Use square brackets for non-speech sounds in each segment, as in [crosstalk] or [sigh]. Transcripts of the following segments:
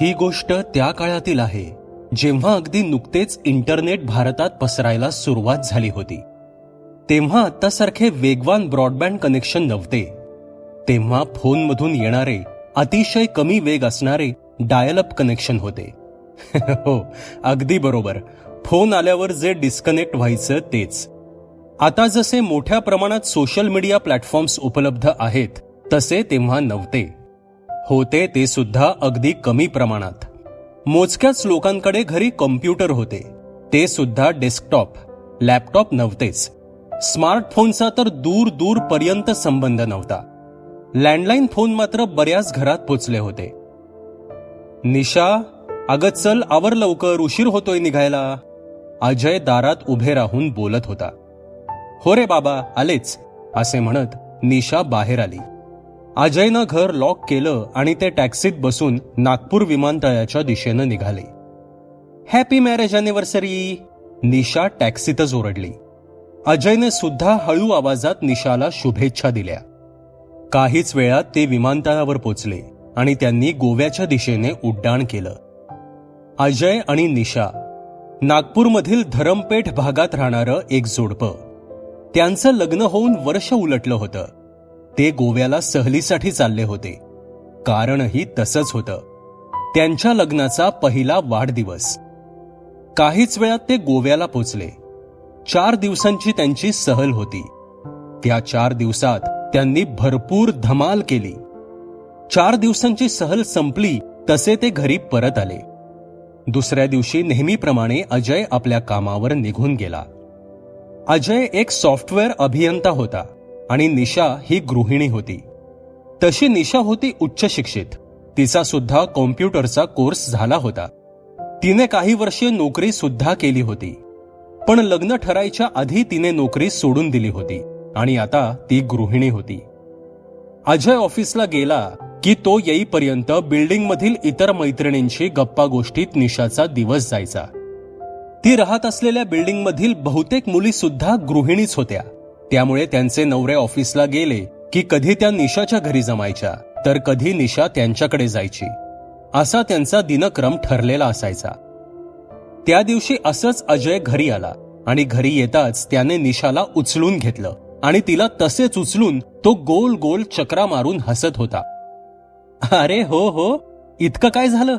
ही गोष्ट त्या काळातील आहे जेव्हा अगदी नुकतेच इंटरनेट भारतात पसरायला सुरुवात झाली होती. तेव्हा आत्तासारखे वेगवान ब्रॉडबँड कनेक्शन नव्हते. तेव्हा फोनमधून येणारे अतिशय कमी वेग असणारे डायलअप कनेक्शन होते. [laughs] हो अगदी बरोबर. फोन आल्यावर जे डिस्कनेक्ट व्हायचं तेच. आता जसे मोठ्या प्रमाणात सोशल मीडिया प्लॅटफॉर्म्स उपलब्ध आहेत तसे तेव्हा नव्हते. होते ते सुद्धा अगदी कमी प्रमाणात. मोजक्याच लोकांकडे घरी कॉम्प्युटर होते. ते सुद्धा डेस्कटॉप लॅपटॉप नव्हतेच. स्मार्टफोनचा तर दूर दूर पर्यंत संबंध नव्हता. लँडलाईन फोन मात्र बऱ्याच घरात पोचले होते. निशा अगं चल आवर लवकर उशीर होतोय निघायला. अजय दारात उभे राहून बोलत होता. हो रे बाबा आलेच असे म्हणत निशा बाहेर आली. अजयनं घर लॉक केलं आणि ते टॅक्सीत बसून नागपूर विमानतळाच्या दिशेनं निघाले. हॅपी मॅरेज अॅनिव्हर्सरी निशा टॅक्सीतच ओरडली. अजयने सुद्धा हळू आवाजात निशाला शुभेच्छा दिल्या. काहीच वेळात ते विमानतळावर पोचले आणि त्यांनी गोव्याच्या दिशेने उड्डाण केलं. अजय आणि निशा नागपूरमधील धरमपेठ भागात राहणारं एक जोडपं. त्यांचं लग्न होऊन वर्ष उलटलं होतं. ते गोव्याला सहलीसाठी चालले होते. कारणही तसंच होतं. त्यांच्या लग्नाचा पहिला वाढदिवस. काहीच वेळात ते गोव्याला पोचले. चार दिवसांची त्यांची सहल होती. त्या चार दिवसात त्यांनी भरपूर धमाल केली. चार दिवसांची सहल संपली तसे ते घरी परत आले. दुसऱ्या दिवशी नेहमीप्रमाणे अजय आपल्या कामावर निघून गेला. अजय एक सॉफ्टवेअर अभियंता होता. आणि निशा ही गृहिणी होती. तशी निशा होती उच्च शिक्षित. तिचा सुद्धा कॉम्प्युटरचा कोर्स झाला होता. तिने काही वर्षे नोकरी सुद्धा केली होती. पण लग्न ठरायच्या आधी तिने नोकरी सोडून दिली होती आणि आता ती गृहिणी होती. अजय ऑफिसला गेला की तो येईपर्यंत बिल्डिंगमधील इतर मैत्रिणींशी गप्पा गोष्टीत निशाचा दिवस जायचा. ती राहत असलेल्या बिल्डिंगमधील बहुतेक मुली सुद्धा गृहिणीच होत्या. त्यामुळे त्यांचे नवरे ऑफिसला गेले की कधी त्या निशाच्या घरी जमायच्या तर कधी निशा त्यांच्याकडे जायची. असा त्यांचा दिनक्रम ठरलेला असायचा. त्या दिवशी असंच अजय घरी आला आणि घरी येताच त्याने निशाला उचलून घेतलं आणि तिला तसेच उचलून तो गोल गोल चक्रा मारून हसत होता. अरे हो हो इतकं काय झालं?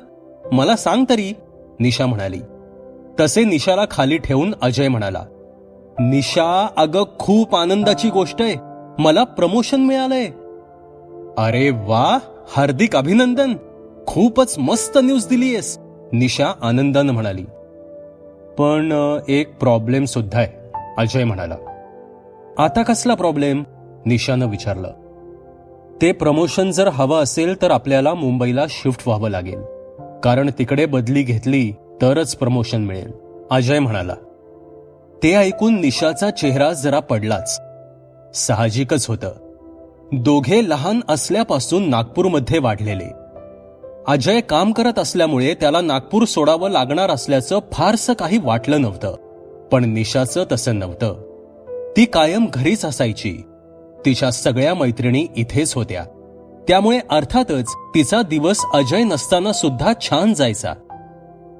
मला सांग तरी निशा म्हणाली. तसे निशाला खाली ठेवून अजय म्हणाला. निशा अगं खूप आनंदाची गोष्ट आहे. मला प्रमोशन मिळालंय. अरे वा हार्दिक अभिनंदन. खूपच मस्त न्यूज दिलीयस निशा आनंदानं म्हणाली. पण एक प्रॉब्लेम सुद्धा आहे अजय म्हणाला. आता कसला प्रॉब्लेम? निशानं विचारलं. ते प्रमोशन जर हवं असेल तर आपल्याला मुंबईला शिफ्ट व्हावं लागेल. कारण तिकडे बदली घेतली तरच प्रमोशन मिळेल अजय म्हणाला. ते ऐकून निशाचा चेहरा जरा पडलाच. साहजिकच होतं. दोघे लहान असल्यापासून नागपूरमध्ये वाढलेले. अजय काम करत असल्यामुळे त्याला नागपूर सोडावं लागणार असल्याचं फारसं काही वाटलं नव्हतं. पण निशाचं तसं नव्हतं. ती कायम घरीच असायची. तिच्या सगळ्या मैत्रिणी इथेच होत्या. त्यामुळे अर्थातच तिचा दिवस अजय नसताना सुद्धा छान जायचा.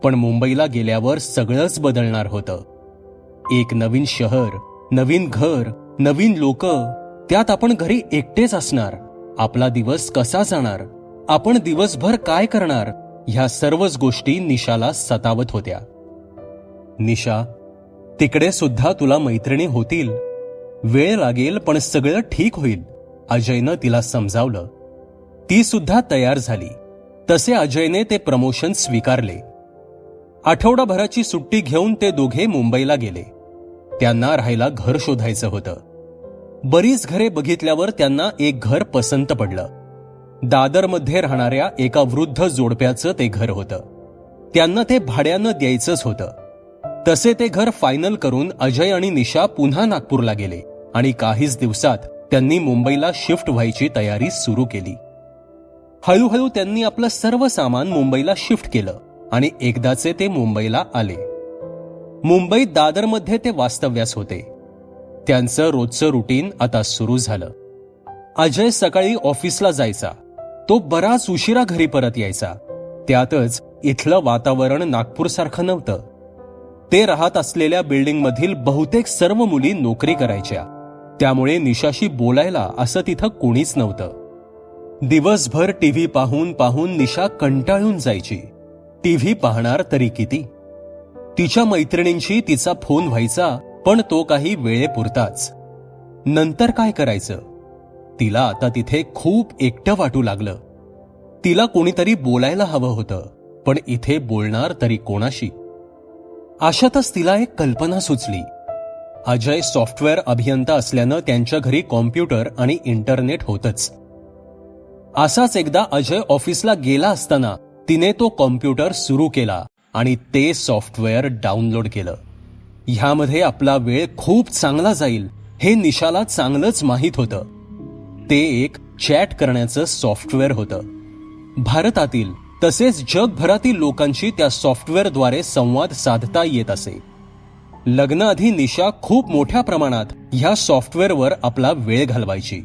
पण मुंबईला गेल्यावर सगळंच बदलणार होतं. एक नवीन शहर नवीन घर नवीन लोक त्यात आपण घरी एकटेच असणार. आपला दिवस कसा जाणार? आपण दिवसभर काय करणार? ह्या सर्वच गोष्टी निशाला सतावत होत्या. निशा तिकडे सुद्धा तुला मैत्रिणी होतील. वेळ लागेल पण सगळं ठीक होईल. अजयनं तिला समजावलं. ती सुद्धा तयार झाली. तसे अजयने ते प्रमोशन स्वीकारले. आठवडाभराची सुट्टी घेऊन ते दोघे मुंबईला गेले. त्यांना राहायला घर शोधायचं होतं. बरीच घरे बघितल्यावर त्यांना एक घर पसंत पडलं. दादरमध्ये राहणाऱ्या एका वृद्ध जोडप्याचं ते घर होतं. त्यांना ते भाड्यानं द्यायचंच होतं. तसे ते घर फायनल करून अजय आणि निशा पुन्हा नागपूरला गेले आणि काहीच दिवसात त्यांनी मुंबईला शिफ्ट व्हायची तयारी सुरू केली. हळूहळू त्यांनी आपलं सर्व सामान मुंबईला शिफ्ट केलं आणि एकदाचे ते मुंबईला आले. मुंबईत दादरमध्ये ते वास्तव्यास होते. त्यांचं रोजचं रुटीन आता सुरू झालं. अजय सकाळी ऑफिसला जायचा. तो बराच उशिरा घरी परत यायचा. त्यातच इथलं वातावरण नागपूरसारखं नव्हतं. ते राहत असलेल्या बिल्डिंगमधील बहुतेक सर्व मुली नोकरी करायच्या. त्यामुळे निशाशी बोलायला असं तिथं कोणीच नव्हतं. दिवसभर टीव्ही पाहून पाहून निशा कंटाळून जायची. टीव्ही पाहणार तरी किती? तिच्या मैत्रिणींशी तिचा फोन व्हायचा पण तो काही वेळेपुरताच. नंतर काय करायचं? तिला आता तिथे खूप एकटं वाटू लागलं. तिला कोणीतरी बोलायला हवं होतं पण इथे बोलणार तरी कोणाशी? अशातच तिला एक कल्पना सुचली. अजय सॉफ्टवेअर अभियंता असल्यानं त्यांच्या घरी कॉम्प्युटर आणि इंटरनेट होतच. असाच एकदा अजय ऑफिसला गेला असताना तिने तो कॉम्प्युटर सुरू केला. आणि ते सॉफ्टवेअर डाउनलोड केलं. ह्यामध्ये आपला वेळ खूप चांगला जाईल हे निशाला चांगलंच माहीत होतं. ते एक चॅट करण्याचं सॉफ्टवेअर होतं. भारतातील तसेच जगभरातील लोकांशी त्या सॉफ्टवेअरद्वारे संवाद साधता येत असे. लग्नाआधी निशा खूप मोठ्या प्रमाणात ह्या सॉफ्टवेअरवर आपला वेळ घालवायची.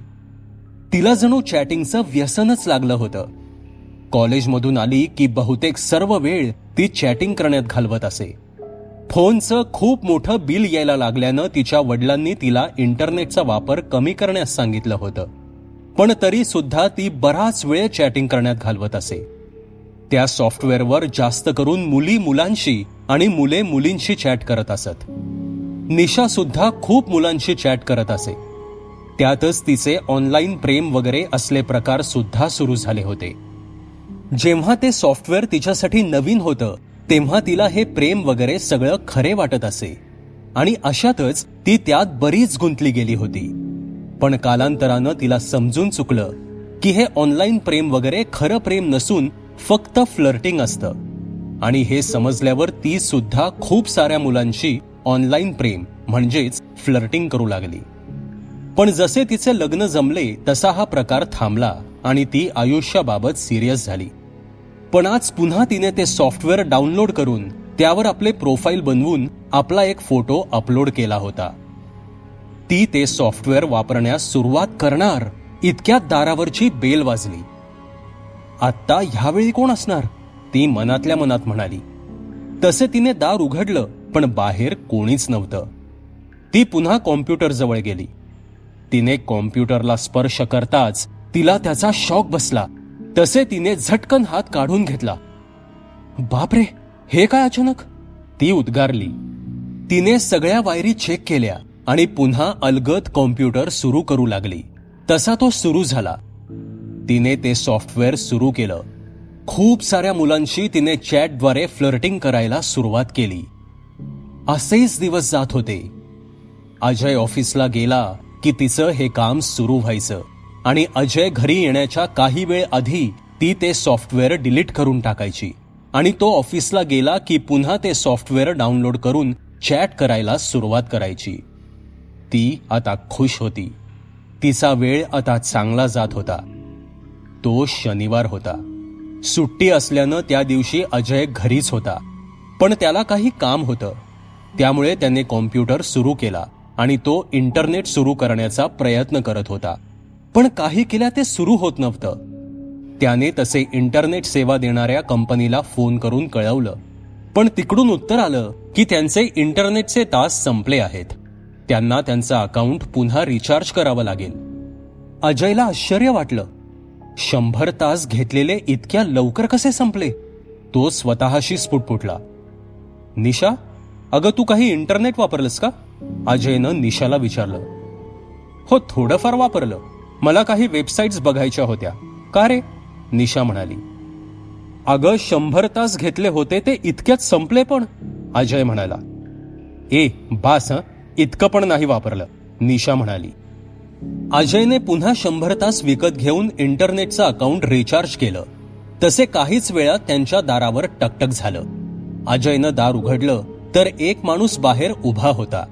तिला जणू चॅटिंगचं व्यसनच लागलं होतं. कॉलेजमधून आली की बहुतेक सर्व वेळ ती चॅटिंग करण्यात घालवत असे. फोनचं खूप मोठं बिल यायला लागल्यानं तिच्या वडिलांनी तिला इंटरनेटचा वापर कमी करण्यास सांगितलं होतं. पण तरी सुद्धा ती बराच वेळ चॅटिंग करण्यात घालवत असे. त्या सॉफ्टवेअरवर जास्त करून मुली मुलांशी आणि मुले मुलींशी चॅट करत असत. निशा सुद्धा खूप मुलांशी चॅट करत असे. त्यातच तिचे ऑनलाईन प्रेम वगैरे असले प्रकार सुद्धा सुरू झाले होते. जेव्हा ते सॉफ्टवेअर तिच्यासाठी नवीन होतं तेव्हा तिला हे प्रेम वगैरे सगळं खरे वाटत असे. आणि अशातच ती त्यात बरीच गुंतली गेली होती. पण कालांतरानं तिला समजून चुकलं की हे ऑनलाईन प्रेम वगैरे खरं प्रेम नसून फक्त फ्लर्टिंग असतं. आणि हे समजल्यावर ती सुद्धा खूप साऱ्या मुलांशी ऑनलाईन प्रेम म्हणजेच फ्लर्टिंग करू लागली. पण जसे तिचे लग्न जमले तसा हा प्रकार थांबला आणि ती आयुष्याबाबत सिरियस झाली. पण आज पुन्हा तिने ते सॉफ्टवेअर डाउनलोड करून त्यावर आपले प्रोफाईल बनवून आपला एक फोटो अपलोड केला होता. ती ते सॉफ्टवेअर वापरण्यास सुरुवात करणार इतक्यात दारावरची बेल वाजली. आत्ता ह्यावेळी कोण असणार? ती मनातल्या मनात म्हणाली. तसे तिने दार उघडलं पण बाहेर कोणीच नव्हतं. ती पुन्हा कॉम्प्युटर जवळ गेली. तिने कॉम्प्युटरला स्पर्श करताच तिला त्याचा शॉक बसला. तसे तिने झटकन हात काढून घेतला. बापरे हे काय अचानक? ती उद्गारली. तिने सगळ्या वायरी चेक केल्या आणि पुन्हा अलगद कॉम्प्युटर सुरू करू लागली. तसा तो सुरू झाला. तिने ते सॉफ्टवेअर सुरू केलं. खूप साऱ्या मुलांशी तिने चॅटद्वारे फ्लर्टिंग करायला सुरुवात केली. असेच दिवस जात होते. अजय ऑफिसला गेला की तिचं हे काम सुरू व्हायचं. आणि अजय घरी येण्याच्या काही वेळ आधी ती ते सॉफ्टवेअर डिलीट करून टाकायची. आणि तो ऑफिसला गेला की पुन्हा ते सॉफ्टवेअर डाउनलोड करून चॅट करायला सुरुवात करायची. ती आता खुश होती. तिचा वेळ आता चांगला जात होता. तो शनिवार होता. सुट्टी असल्यानं त्या दिवशी अजय घरीच होता. पण त्याला काही काम होतं. त्यामुळे त्याने कॉम्प्युटर सुरू केला आणि तो इंटरनेट सुरू करण्याचा प्रयत्न करत होता. पण काही केल्या ते सुरू होत नव्हतं. त्याने तसे इंटरनेट सेवा देणाऱ्या कंपनीला फोन करून कळवलं. पण तिकडून उत्तर आलं की त्यांचे इंटरनेटचे तास संपले आहेत. त्यांना त्यांचं अकाउंट पुन्हा रिचार्ज करावं लागेल. अजयला आश्चर्य वाटलं. शंभर तास घेतलेले इतक्या लवकर कसे संपले? तो स्वतःशी स्फुटफुटला. निशा अगं तू काही इंटरनेट वापरलंस का? अजयनं निशाला विचारलं. हो थोडंफार वापरलं. मला काही वेबसाईट्स बघायच्या होत्या. का रे? निशा म्हणाली. अगं शंभर तास घेतले होते ते इतक्यात संपले पण अजय म्हणाला. ए बास इतकं पण नाही वापरलं निशा म्हणाली. अजयने पुन्हा शंभर तास विकत घेऊन इंटरनेटचं अकाउंट रिचार्ज केलं. तसे काहीच वेळात त्यांच्या दारावर टकटक झालं. अजयनं दार उघडलं तर एक माणूस बाहेर उभा होता.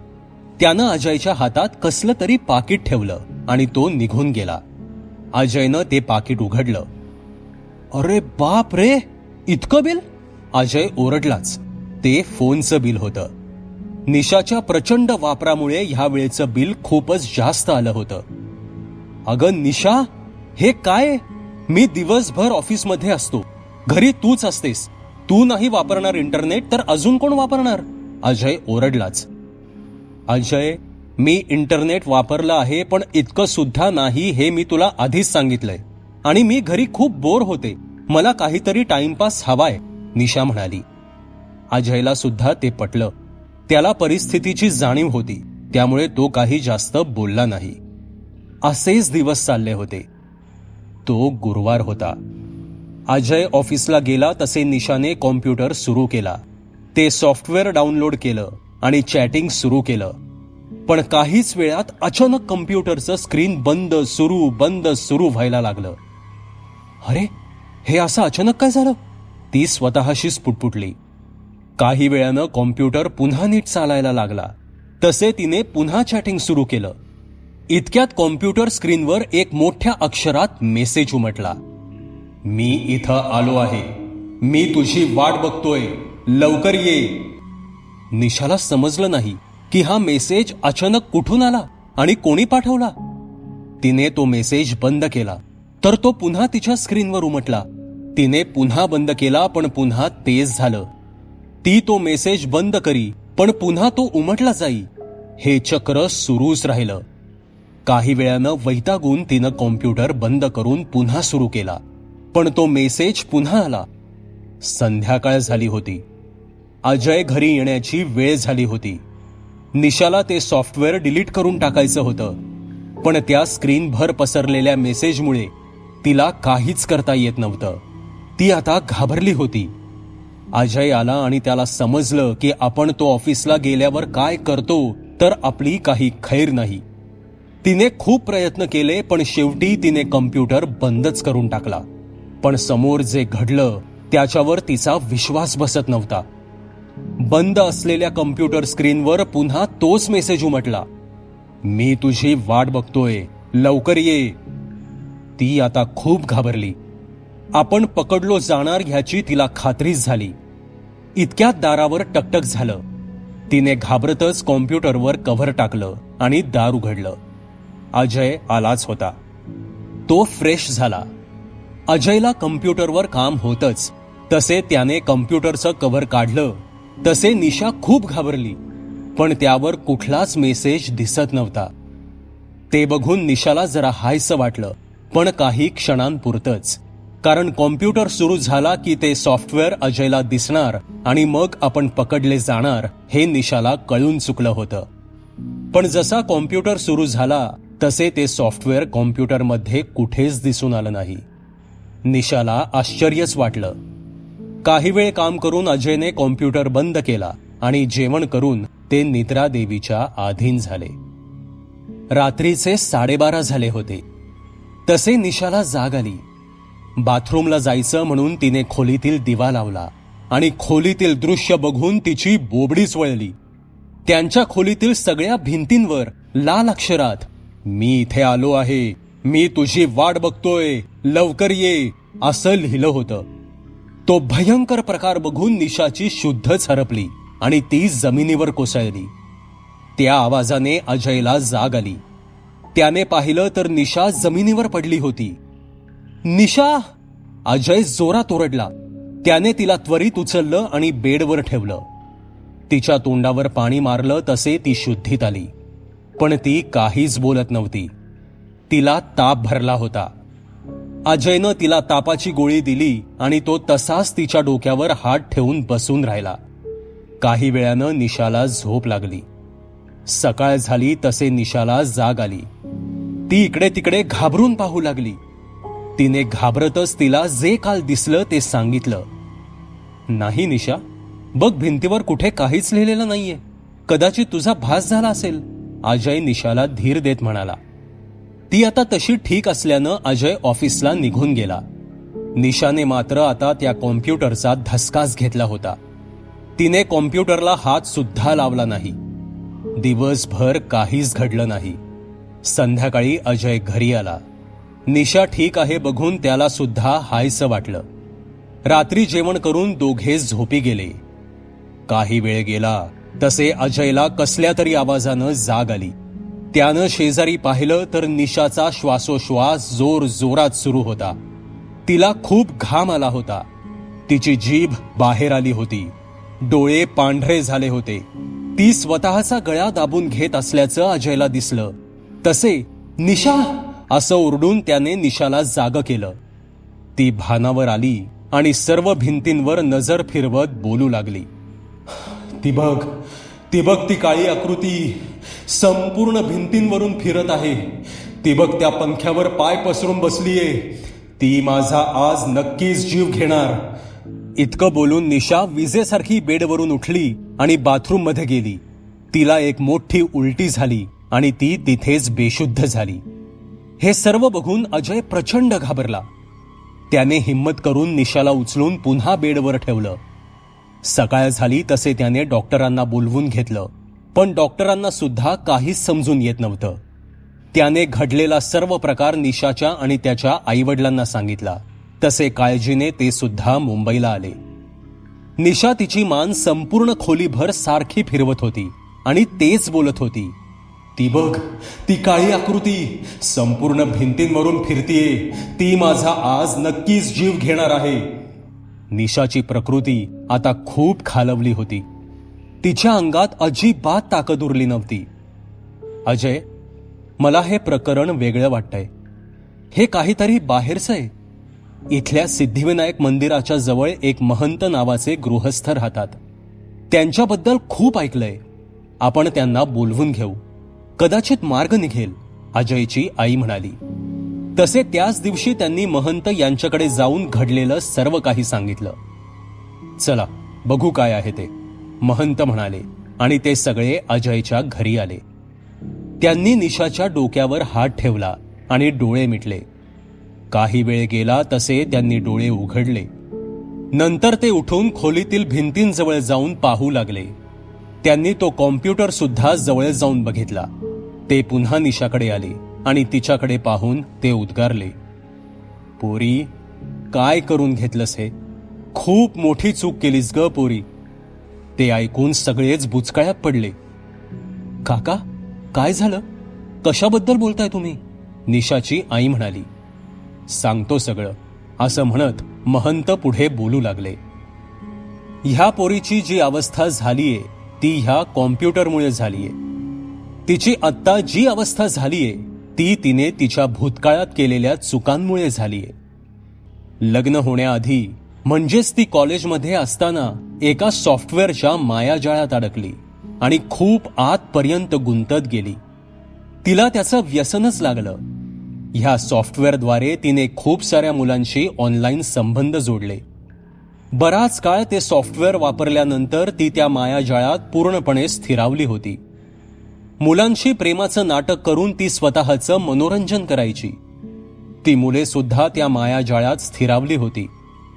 त्यानं अजयच्या हातात कसलं तरी पाकिट ठेवलं. आणि तो निघून गेला. अजयनं ते पाकिट उघडलं. अरे बाप रे! इतकं बिल? अजय ओरडलाच. ते फोनचं बिल होतं. निशाच्या प्रचंड वापरामुळे ह्या वेळेचं बिल खूपच जास्त आलं होतं. अगं निशा हे काय? मी दिवसभर ऑफिसमध्ये असतो. घरी तूच असतेस. तू नाही वापरणार इंटरनेट तर अजून कोण वापरणार? अजय ओरडलाच. अजय मी इंटरनेट वापरलं आहे पण इतकं सुद्धा नाही हे मी तुला आधीच सांगितलंय. आणि मी घरी खूप बोर होते. मला काहीतरी टाइमपास हवाय निशा म्हणाली. अजयला सुद्धा ते पटलं. त्याला परिस्थितीची जाणीव होती. त्यामुळे तो काही जास्त बोलला नाही. असेच दिवस चालले होते. तो गुरुवार होता. अजय ऑफिसला गेला तसे निशाने कॉम्प्युटर सुरू केला. ते सॉफ्टवेअर डाउनलोड केलं आणि चॅटिंग सुरू केलं. पण काहीच वेळात अचानक कम्प्युटरचं स्क्रीन बंद सुरू बंद सुरू व्हायला लागलं. अरे हे असं अचानक काय झालं? ती स्वतःशीच पुटपुटली काही वेळानं कॉम्प्युटर पुन्हा नीट चालायला लागला. तसे तिने पुन्हा चॅटिंग सुरू केलं. इतक्यात कॉम्प्युटर स्क्रीनवर एक मोठ्या अक्षरात मेसेज उमटला. मी इथं आलो आहे. मी तुझी वाट बघतोय. लवकर ये. निशाला समजलं नाही. की हा मेसेज अचानक कुठून आला आणि कोणी पाठवला? तिने तो मेसेज बंद केला. तर तो पुन्हा तिच्या स्क्रीनवर उमटला. तिने पुन्हा बंद केला पण पुन्हा तेज झालं. ती तो मेसेज बंद करी पण पुन्हा तो उमटला जाई. हे चक्र सुरूच राहिलं. काही वेळानं वैतागून तिनं कॉम्प्युटर बंद करून पुन्हा सुरू केला. पण तो मेसेज पुन्हा आला. संध्याकाळ झाली होती. अजय घरी येण्याची वेळ झाली होती. निशाला ते सॉफ्टवेअर डिलीट करून टाकायचं होतं. पण त्या स्क्रीनभर पसरलेल्या मेसेजमुळे तिला काहीच करता येत नव्हतं. ती आता घाबरली होती. अजय आला आणि त्याला समजलं की आपण तो ऑफिसला गेल्यावर काय करतो तर आपली काही खैर नाही. तिने खूप प्रयत्न केले पण शेवटी तिने कम्प्युटर बंदच करून टाकला. पण समोर जे घडलं त्याच्यावर तिचा विश्वास बसत नव्हता. बंद असलेल्या कम्प्युटर स्क्रीनवर पुन्हा तोच मेसेज उमटला. मी तुझी वाट बघतोय. लवकर ये. ती आता खूप घाबरली. आपण पकडलो जाणार ह्याची तिला खात्रीच झाली. इतक्यात दारावर टकटक झालं. तिने घाबरतच कॉम्प्युटरवर कव्हर टाकलं आणि दार उघडलं. अजय आलाच होता. तो फ्रेश झाला. अजयला कम्प्युटरवर काम होतच. तसे त्याने कम्प्युटरचं कव्हर काढलं. तसे निशा खूप घाबरली पण त्यावर कुठलाच मेसेज दिसत नव्हता. ते बघून निशाला जरा हायसं वाटलं पण काही क्षणांपुरतच. कारण कॉम्प्युटर सुरू झाला की ते सॉफ्टवेअर अजयला दिसणार आणि मग आपण पकडले जाणार हे निशाला कळून चुकलं होतं. पण जसा कॉम्प्युटर सुरू झाला तसे ते सॉफ्टवेअर कॉम्प्युटरमध्ये कुठेच दिसून आलं नाही. निशाला आश्चर्यच वाटलं. काही वेळ काम करून अजयने कॉम्प्युटर बंद केला आणि जेवण करून ते निद्रा देवीच्या अधीन झाले. रात्रीचे साडेबारा झाले होते. तसे निशाला जाग आली. बाथरूमला जायचं म्हणून तिने खोलीतील दिवा लावला आणि खोलीतील दृश्य बघून तिची बोबडीच वळली त्यांच्या खोलीतील सगळ्या भिंतींवर लाल अक्षरात मी इथे आलो आहे. मी तुझी वाट बघतोय. लवकर ये. असं लिहिलं होतं. तो भयंकर प्रकार बघून निशाची शुद्धच हरपली आणि ती जमिनीवर कोसळली. त्या आवाजाने अजयला जाग आली. त्याने पाहिलं तर निशा जमिनीवर पडली होती. निशा! अजय जोरात ओरडला. त्याने तिला त्वरित उचललं आणि बेडवर ठेवलं. तिच्या तोंडावर पाणी मारलं तसे ती शुद्धीत आली. पण ती काहीच बोलत नव्हती. तिला ताप भरला होता. अजयनं तिला तापाची गोळी दिली आणि तो तसाच तिच्या डोक्यावर हात ठेवून बसून राहिला. काही वेळानं निशाला झोप लागली. सकाळ झाली तसे निशाला जाग आली. ती इकडे तिकडे घाबरून पाहू लागली. तिने घाबरतच तिला जे काल दिसलं ते सांगितलं. नाही निशा. बघ भिंतीवर कुठे काहीच लिहिलेलं नाहीये. कदाचित तुझा भास झाला असेल अजय निशाला धीर देत म्हणाला. ती आता तशी ठीक असल्यानं अजय ऑफिसला निघून गेला. निशाने मात्र आता त्या कॉम्प्युटरचा धसकाच घेतला होता. तिने कॉम्प्युटरला हात सुद्धा लावला नाही. दिवसभर काहीच घडलं नाही. संध्याकाळी अजय घरी आला. निशा ठीक आहे बघून त्याला सुद्धा हायसं वाटलं. रात्री जेवण करून दोघे झोपी गेले. काही वेळ गेला तसे अजयला कसल्या तरी आवाजानं जाग आली. त्यानं शेजारी पाहिलं तर निशाचा श्वासोश्वास जोर जोरात सुरू होता. तिला खूप घाम आला होता. तिची जीभ बाहेर आली होती. डोळे पांढरे झाले होते. ती स्वतःचा गळा दाबून घेत असल्याचं अजयला दिसलं. तसे निशा! असं ओरडून त्याने निशाला जाग केलं. ती भानावर आली आणि सर्व भिंतींवर नजर फिरवत बोलू लागली. ती बघ ती बघ ती काळी आकृती संपूर्ण भिंतींवरून फिरत आहे. ती बघ त्या पंख्यावर पाय पसरून बसलीये. ती माझा आज नक्कीच जीव घेणार. इतकं बोलून निशा विजेसारखी बेडवरून उठली आणि बाथरूममध्ये गेली. तिला एक मोठी उलटी झाली आणि ती तिथेच बेशुद्ध झाली. हे सर्व बघून अजय प्रचंड घाबरला. त्याने हिम्मत करून निशाला उचलून पुन्हा बेडवर ठेवलं. सकाळ झाली तसे त्याने डॉक्टरांना बोलवून घेतलं. पण डॉक्टरांना सुद्धा काहीच समजून येत नव्हतं. त्याने घडलेला सर्व प्रकार निशाच्या आणि त्याच्या आईवडिलांना सांगितला. तसे काळजीने ते सुद्धा मुंबईला आले. निशा तिची मान संपूर्ण खोलीभर सारखी फिरवत होती आणि तेच बोलत होती. ती बघ ती काळी आकृती. संपूर्ण भिंतींवरून फिरतीये. ती माझा आज नक्कीच जीव घेणार आहे. निशाची प्रकृती आता खूप खालवली होती. तिच्या अंगात अजिबात ताकद उरली नव्हती. अजय मला हे प्रकरण वेगळं वाटतंय. हे काहीतरी बाहेरचं आहे. इथल्या सिद्धिविनायक मंदिराच्या जवळ एक महंत नावाचे गृहस्थ राहतात. त्यांच्याबद्दल खूप ऐकलंय. आपण त्यांना बोलवून घेऊ. कदाचित मार्ग निघेल अजयची आई म्हणाली. तसे त्याच दिवशी त्यांनी महंत यांच्याकडे जाऊन घडलेलं सर्व काही सांगितलं. चला बघू काय आहे ते महंत म्हणाले आणि ते सगळे अजयच्या घरी आले. त्यांनी निशाच्या डोक्यावर हात ठेवला आणि डोळे मिटले. काही वेळ गेला तसे त्यांनी डोळे उघडले. नंतर ते उठून खोलीतील भिंतींजवळ जाऊन पाहू लागले. त्यांनी तो कॉम्प्युटर सुद्धा जवळ जाऊन बघितला. ते पुन्हा निशाकडे आले. आणि तिच्याकडे पाहून ते उद्गारले पोरी काय करून घेतलंस हे? खूप मोठी चूक केलीस ग पोरी. ते ऐकून सगळेच बुचकाळ्यात पडले. काका काय झालं? कशाबद्दल बोलताय तुम्ही? निशाची आई म्हणाली. सांगतो सगळं असं म्हणत महंत पुढे बोलू लागले. ह्या पोरीची जी अवस्था झालीये ती ह्या कॉम्प्युटरमुळे झालीये. तिची आत्ता जी अवस्था झालीये ती तिने तिच्या भूतकाळात केलेल्या चुकांमुळे झालीये. लग्न होण्याआधी म्हणजेच ती कॉलेजमध्ये असताना एका सॉफ्टवेअरच्या मायाजाळात अडकली आणि खूप आतपर्यंत गुंतत गेली. तिला त्याचं व्यसनच लागलं. ह्या सॉफ्टवेअरद्वारे तिने खूप साऱ्या मुलांशी ऑनलाईन संबंध जोडले. बराच काळ ते सॉफ्टवेअर वापरल्यानंतर ती त्या मायाजाळात पूर्णपणे स्थिरावली होती. मुलांशी प्रेमाचं नाटक करून ती स्वतःचं मनोरंजन करायची. ती मुले सुद्धा त्या मायाजाळात स्थिरावली होती.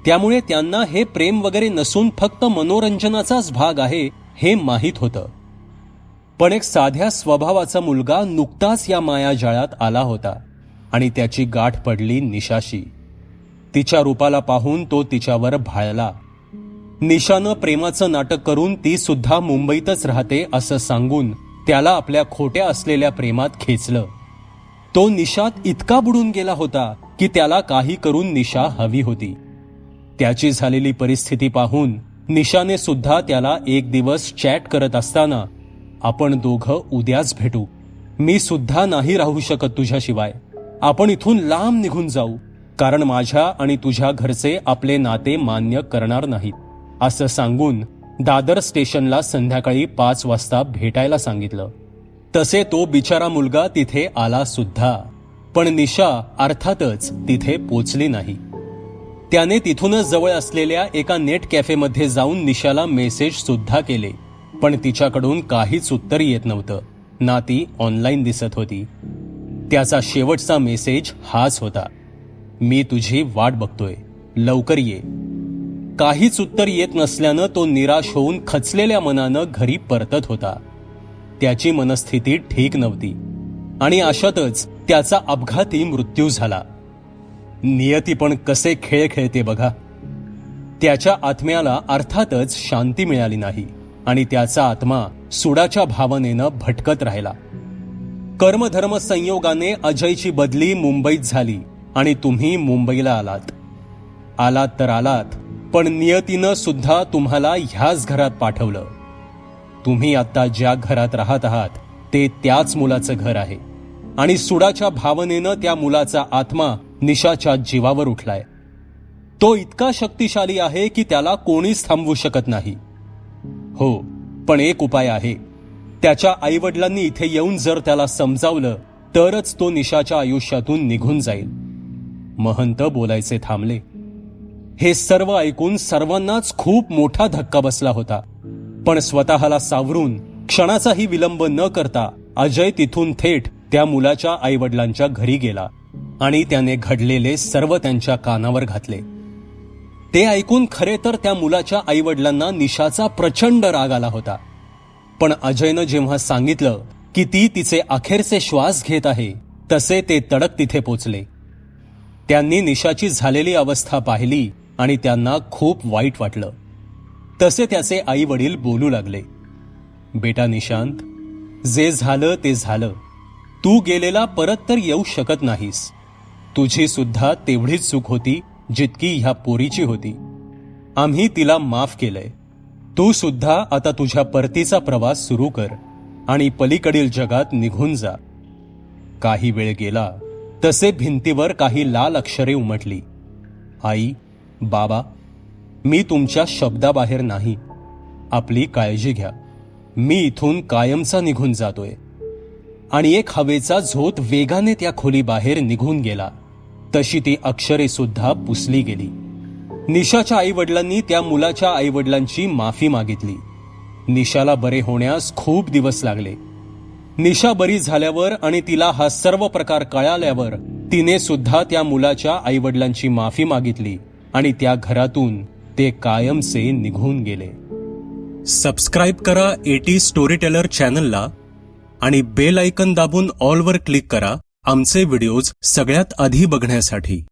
त्यामुळे त्यांना हे प्रेम वगैरे नसून फक्त मनोरंजनाचाच भाग आहे हे माहीत होतं. पण एक साध्या स्वभावाचा मुलगा नुकताच या मायाजाळात आला होता आणि त्याची गाठ पडली निशाशी. तिच्या रूपाला पाहून तो तिच्यावर भाळला. निशानं प्रेमाचं नाटक करून ती सुद्धा मुंबईतच राहते असं सांगून त्याला आपल्या खोट्या असलेल्या प्रेमात खेचलं. तो निशात इतका बुडून गेला होता की त्याला काही करून निशा हवी होती. त्याची झालेली परिस्थिती पाहून निशाने सुद्धा त्याला एक दिवस चॅट करत असताना आपण दोघं उद्याच भेटू. मी सुद्धा नाही राहू शकत तुझ्याशिवाय. आपण इथून लांब निघून जाऊ कारण माझ्या आणि तुझ्या घरचे आपले नाते मान्य करणार नाहीत असं सांगून दादर स्टेशनला संध्याकाळी पाच वाजता भेटायला सांगितलं. तसे तो बिचारा मुलगा तिथे आला सुद्धा पण निशा अर्थातच तिथे पोचली नाही. त्याने तिथूनच जवळ असलेल्या एका नेट कॅफेमध्ये जाऊन निशाला मेसेज सुद्धा केले पण तिच्याकडून काहीच उत्तर येत नव्हतं. ना ती ऑनलाईन दिसत होती. त्याचा शेवटचा मेसेज हाच होता. मी तुझी वाट बघतोय. लवकर ये. काहीच उत्तर येत नसल्यानं तो निराश होऊन खचलेल्या मनानं घरी परतत होता. त्याची मनस्थिती ठीक नव्हती. आणि अशातच त्याचा अपघाती मृत्यू झाला. नियती पण कसे खेळ खेळते बघा. त्याच्या आत्म्याला अर्थातच शांती मिळाली नाही आणि त्याचा आत्मा सुडाच्या भावनेनं भटकत राहिला. कर्मधर्म संयोगाने अजयची बदली मुंबईत झाली आणि तुम्ही मुंबईला आलात. आलात तर आलात पण नियतीनं सुद्धा तुम्हाला ह्याच घरात पाठवलं. तुम्ही आता ज्या घरात राहत आहात ते त्याच मुलाचं घर आहे. आणि सुडाच्या भावनेनं त्या मुलाचा आत्मा निशाच्या जीवावर उठलाय. तो इतका शक्तिशाली आहे की त्याला कोणीच थांबवू शकत नाही. हो पण एक उपाय आहे. त्याच्या आईवडिलांनी इथे येऊन जर त्याला समजावलं तरच तो निशाच्या आयुष्यातून निघून जाईल. महंत बोलायचे थांबले. हे सर्व ऐकून सर्वांनाच खूप मोठा धक्का बसला होता. पण स्वतःला सावरून क्षणाचाही विलंब न करता अजय तिथून थेट त्या मुलाच्या आईवडिलांच्या घरी गेला आणि त्याने घडलेले सर्व त्यांच्या कानावर घातले. ते ऐकून खरे तर त्या मुलाच्या आईवडिलांना निशाचा प्रचंड राग आला होता. पण अजयनं जेव्हा सांगितलं की ती तिचे अखेरचे श्वास घेत आहे तसे ते तडक तिथे पोचले. त्यांनी निशाची झालेली अवस्था पाहिली आणि त्यांना खूप वाईट वाटलं. तसे त्याचे आई वडील बोलू लागले. बेटा निशांत जे झालं ते झालं. तू गेलेला परत तर येऊ शकत नाहीस. तुझी सुद्धा तेवढीच चूक होती जितकी ह्या पोरीची होती. आम्ही तिला माफ केलंय. तू सुद्धा आता तुझ्या परतीचा प्रवास सुरू कर आणि पलीकडील जगात निघून जा. काही वेळ गेला तसे भिंतीवर काही लाल अक्षरे उमटली. आई बाबा मी तुमच्या शब्दाबाहेर नाही. आपली काळजी घ्या. मी इथून कायमचा निघून जातोय. आणि एक हवेचा झोत वेगाने त्या खोलीबाहेर निघून गेला. तशी ती अक्षरे सुद्धा पुसली गेली. निशाच्या आईवडिलांनी त्या मुलाच्या आईवडिलांची माफी मागितली. निशाला बरे होण्यास खूप दिवस लागले. निशा बरी झाल्यावर आणि तिला हा सर्व प्रकार कळाल्यावर तिने सुद्धा त्या मुलाच्या आईवडिलांची माफी मागितली. आणि त्या घरातून ते कायमसे निघून गेले. सबस्क्राईब करा एटी स्टोरी टेलर चॅनलला आणि बेल आयकन दाबून ऑलवर क्लिक करा. आमचे व्हिडिओज सगळ्यात आधी बघण्यासाठी.